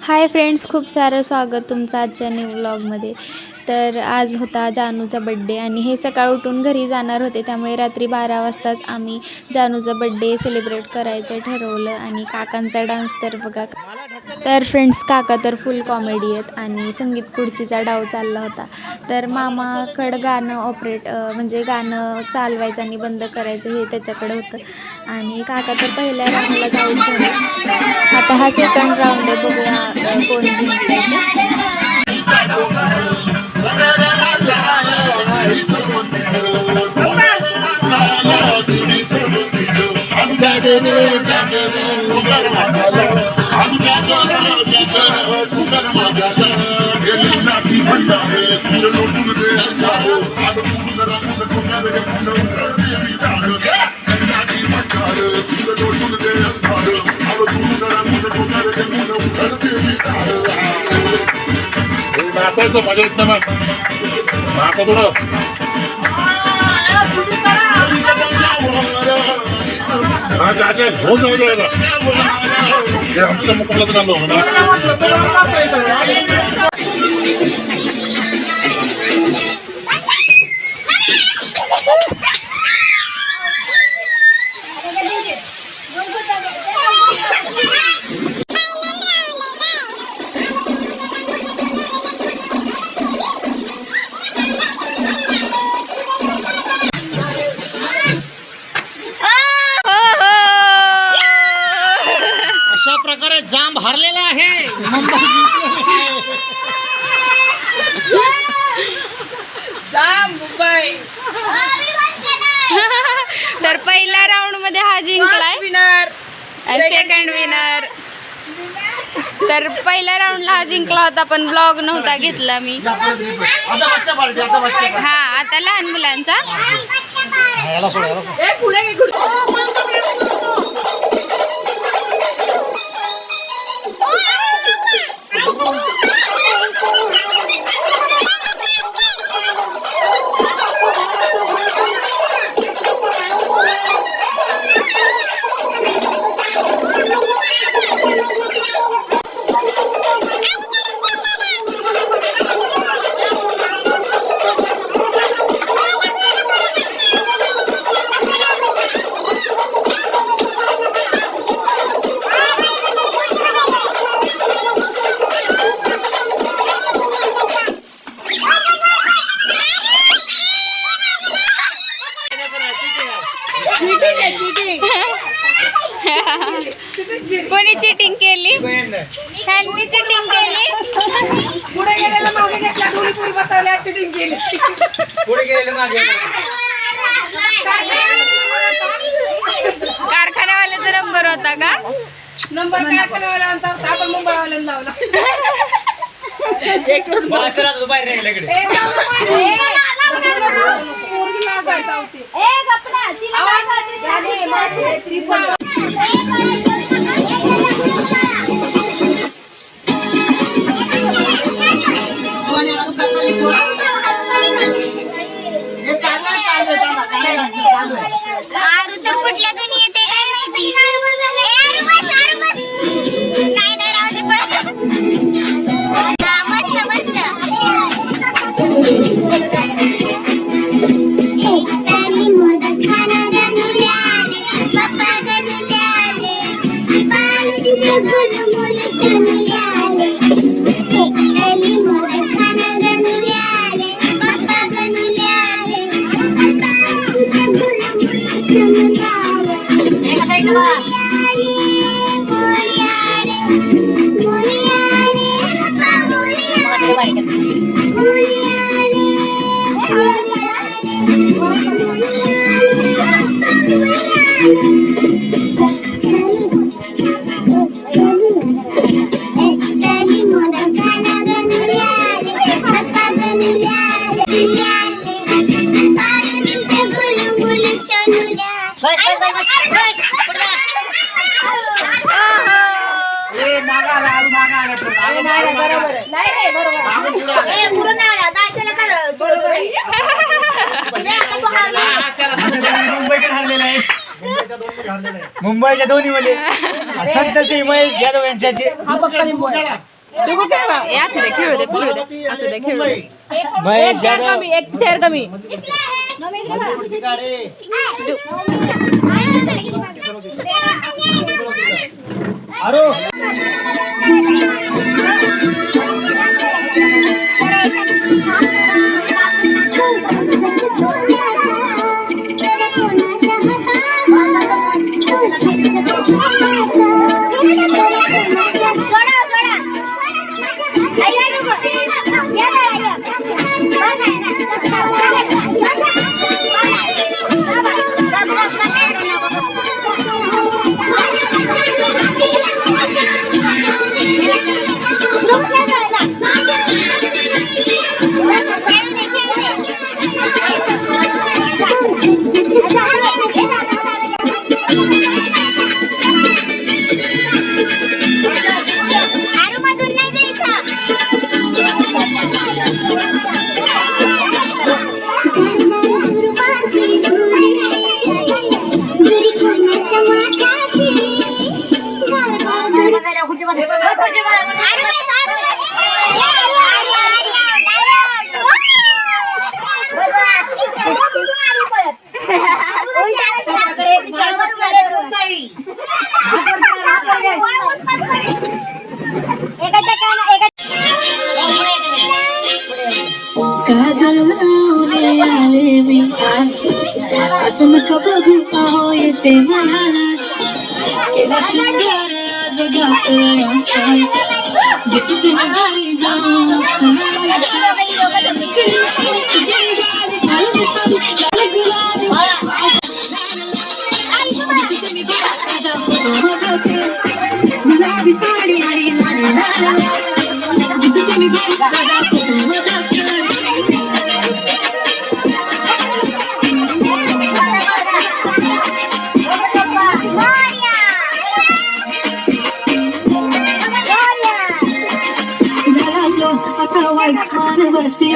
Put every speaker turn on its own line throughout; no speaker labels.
Hi friends खूप सारं स्वागत तुमचं आजच्या न्यू व्लॉगमध्ये तर आज होता जानूचा बड्डे आणि हे सकाळ उठून घरी जाणार होते. त्यामुळे रात्री बारा वाजताच आम्ही जानूचा बड्डे सेलिब्रेट करायचं ठरवलं आणि काकांचा डान्स तर बघा. तर फ्रेंड्स काका तर फुल कॉमेडी आहेत आणि संगीत खुर्चीचा डाव चालला होता. तर मामाकडं गाणं ऑपरेट म्हणजे गाणं चालवायचं आणि बंद करायचं हे त्याच्याकडं होतं. आणि काका तर पहिल्या राऊंडला जाऊन झाले. आता हा सेकंड राऊंड आहे बघूया कोण Masaja
bacak tamam. येत नाही मग नाचा थोडं हा चाचा घेऊन जाऊ दे आता. हे आमच्या मुकाबला तर आलो
पहिल्या राऊंडला हा जिंकला होता पण ब्लॉग नव्हता घेतला मी.
आता बच्चा पार्टी आता बच्चा
हा आता लहान मुलांचा. चिटिंग केली
पुढे गेलेले मागे.
कारखान्यावाल्याचा नंबर होता का?
नंबर काय कारखान्यावाल्यांचा होता. आपण मुंबईवाल्यांना लावला.
बाहेर राहिला इकडे
आरू तर कुठल्या दुनी येते काय माहिती ए, आरू बस, आरू बस. काय नाही राहू दे पण. हा, मस्त, मस्त. आले. गणुले आले. पाणीचे गुलमुल सणुले आले.
मुंबईकडे हरलेला आहे
मुंबईच्या दोन्ही मध्ये संत श्री महेश यादव यांच्याचे महेश यादव
एक चेअर कमी
अरे.
Sana kapıldım ayetim hayat Gelasın kara zagatı yansan Gesutum her zaman Gudabi sari hari lari lari Gudabi sari hari lari lari मानवरती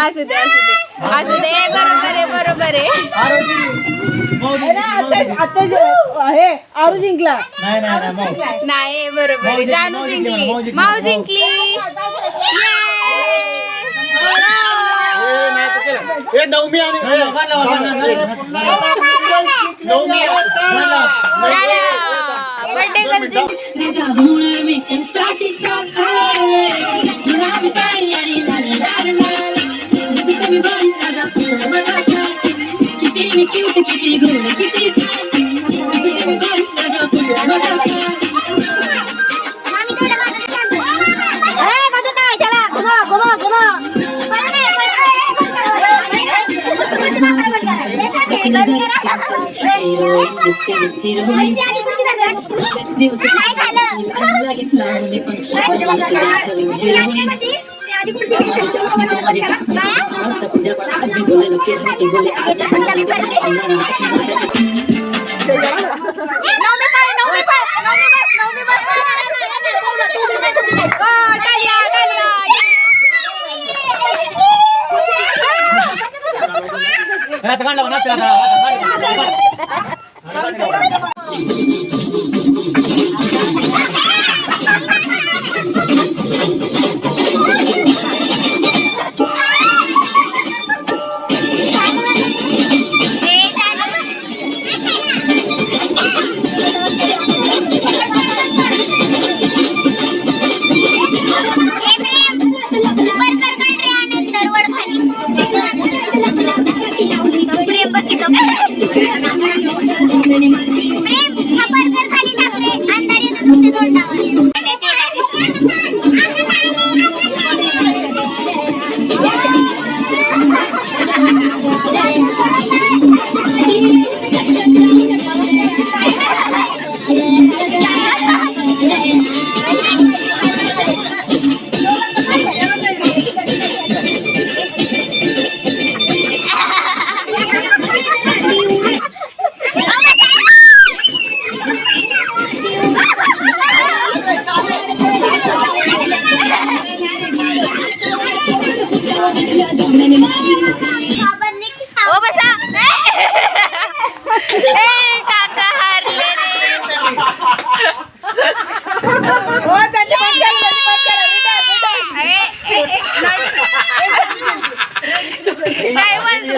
असू दे असू दे. असू दे बरोबर आहे बरोबर आहे.
आता
हे आरू जिंकला.
नाही नाही नाही मग
नाही बरोबर आहे. जानू जिंकली. माऊ जिंकली.
हे नवमी आणि नवमी
बर्थडे
राजा होणार मी गुलाबी साडी आणि लाल लाल लाल किती मी क्यूट किती गोड किती छान दिवस लागेल लावले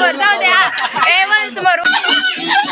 वर जाऊ द्या. ए वन्स मोर.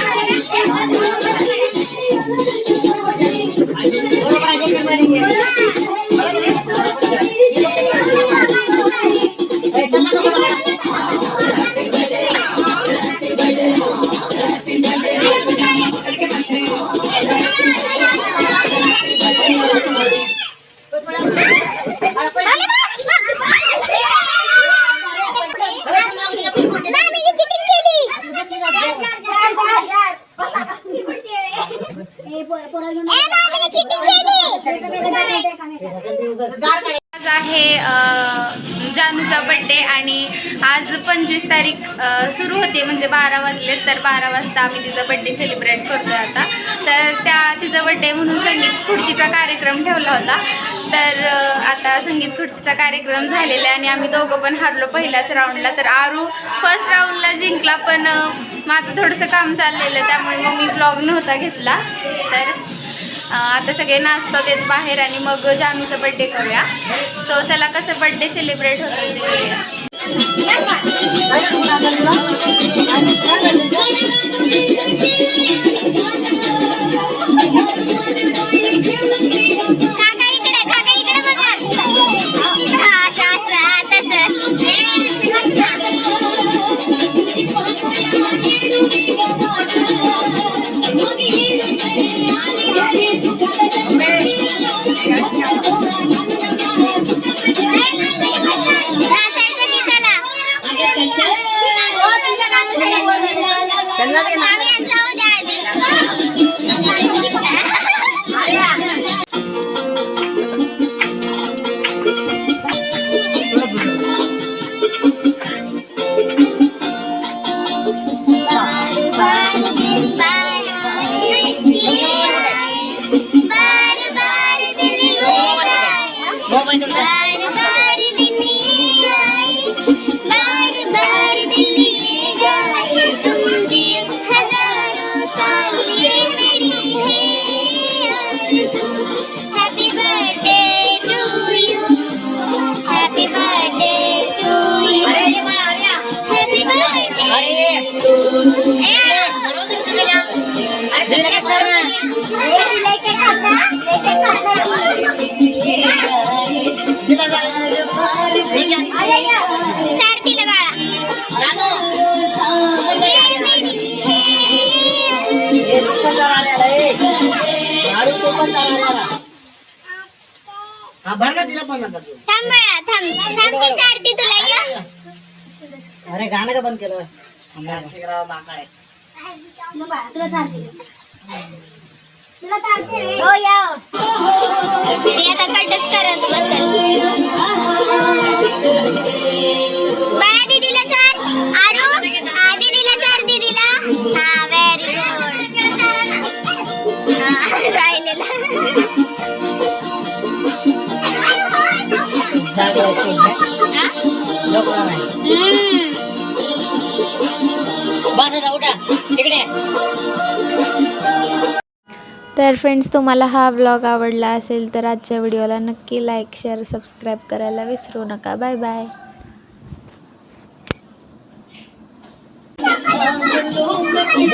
एक सुरू होते म्हणजे बारा वाजले तर बारा वाजता आम्ही तिचा बड्डे सेलिब्रेट करतोय आता. तर त्या तिचा बड्डे म्हणून संगीत खुर्चीचा कार्यक्रम ठेवला होता. तर आता संगीत खुर्चीचा कार्यक्रम झालेला आहे आणि आम्ही दोघं पण हारलो पहिल्याच राऊंडला तर आरू फर्स्ट राऊंडला जिंकला पण माझं थोडंसं काम चाललेलं त्यामुळे मग मी ब्लॉग नव्हता घेतला. तर आता सगळे नाचतात येत बाहेर आणि मग जानूचा बड्डे करूया. सो चला कसं बड्डे सेलिब्रेट होतं ते बघूया.
काका nadie, nadie. हा
भर ना तिला पण नका तू.
थांब बाळा थांब. थांब ती सारथी तुला ये.
अरे गाणं का बंद केलं?
तुला चालते तुला चालते रे हो या ती आता कटच करत बसेल. बाळा दीदीला चाल
तर फ्रेंड्स तुम्हाला हा व्लॉग आवडला असेल तर आजच्या व्हिडिओला नक्की लाईक शेअर सबस्क्राईब करायला विसरू नका. बाय बाय
मी